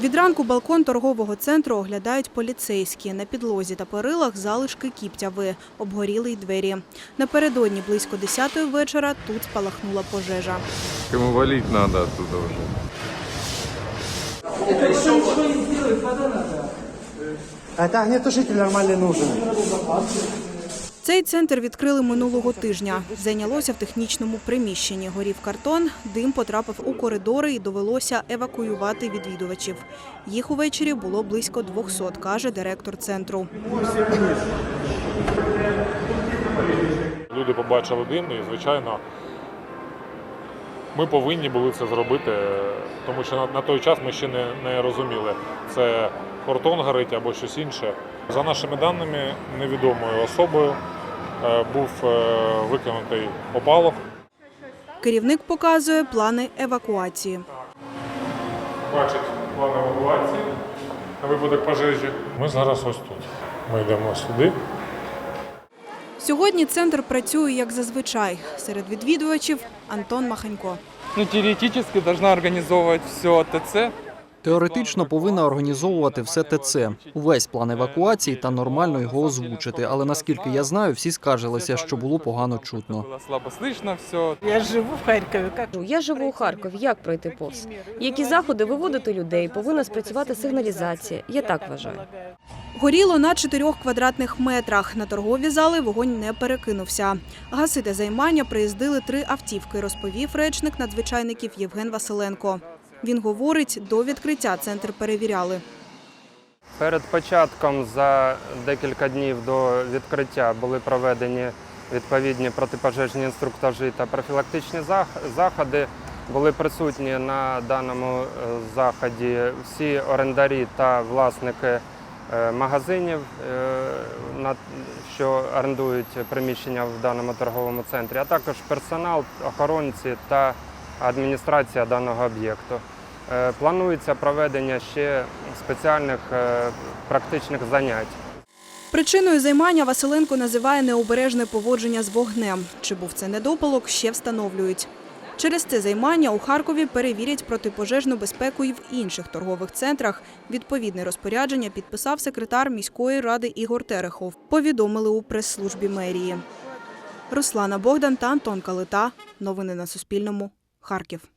Від ранку балкон торгового центру оглядають поліцейські. На підлозі та перилах залишки кіптяви, обгоріли й двері. Напередодні близько 10-ї вечора тут спалахнула пожежа. Ему валить надо оттуда уже. А это огнетушитель нормальный нужен. Цей центр відкрили минулого тижня. Зайнялося в технічному приміщенні. Горів картон, дим потрапив у коридори і довелося евакуювати відвідувачів. Їх увечері було близько 200, каже директор центру. Люди побачили дим і, звичайно, ми повинні були це зробити, тому що на, той час ми ще не, розуміли, це кортон горить або щось інше. За нашими даними, невідомою особою е, був е, викинутий опалок. Керівник показує плани евакуації. Бачить план евакуації на випадок пожежі. Ми зараз ось тут. Ми йдемо сюди. Сьогодні центр працює як зазвичай. Серед відвідувачів Антон Маханько. ну, теоретически должна организовывать все ТЦ. Теоретично повинна організовувати все ТЦ, увесь план евакуації та нормально його озвучити. Але наскільки я знаю, всі скаржилися, що було погано чутно. Слабо слышно все. Я живу в Харкові. Я живу у Харкові. Як пройти повз? Які заходи виводити людей? Повинна спрацювати сигналізація. Я так вважаю. Горіло на 4 квадратних метрах. На торгові зали вогонь не перекинувся. Гасити займання приїздили три автівки, розповів речник надзвичайників Євген Василенко. Він говорить, до відкриття центр перевіряли. Перед початком за декілька днів до відкриття були проведені відповідні протипожежні інструктажі та профілактичні заходи. Були присутні на даному е, заході всі орендарі та власники е, магазинів, е, що орендують приміщення в даному торговому центрі, а також персонал, охоронці та адміністрація даного об'єкту. Е, Планується проведення ще спеціальних е, практичних занять. Причиною займання Василенко називає необережне поводження з вогнем. Чи був це недопалок, ще встановлюють. Через це займання у Харкові перевірять протипожежну безпеку і в інших торгових центрах. Відповідне розпорядження підписав секретар міської ради Ігор Терехов. Повідомили у прес-службі мерії. Руслана Богдан та Антон Калита. Новини на Суспільному. Харків.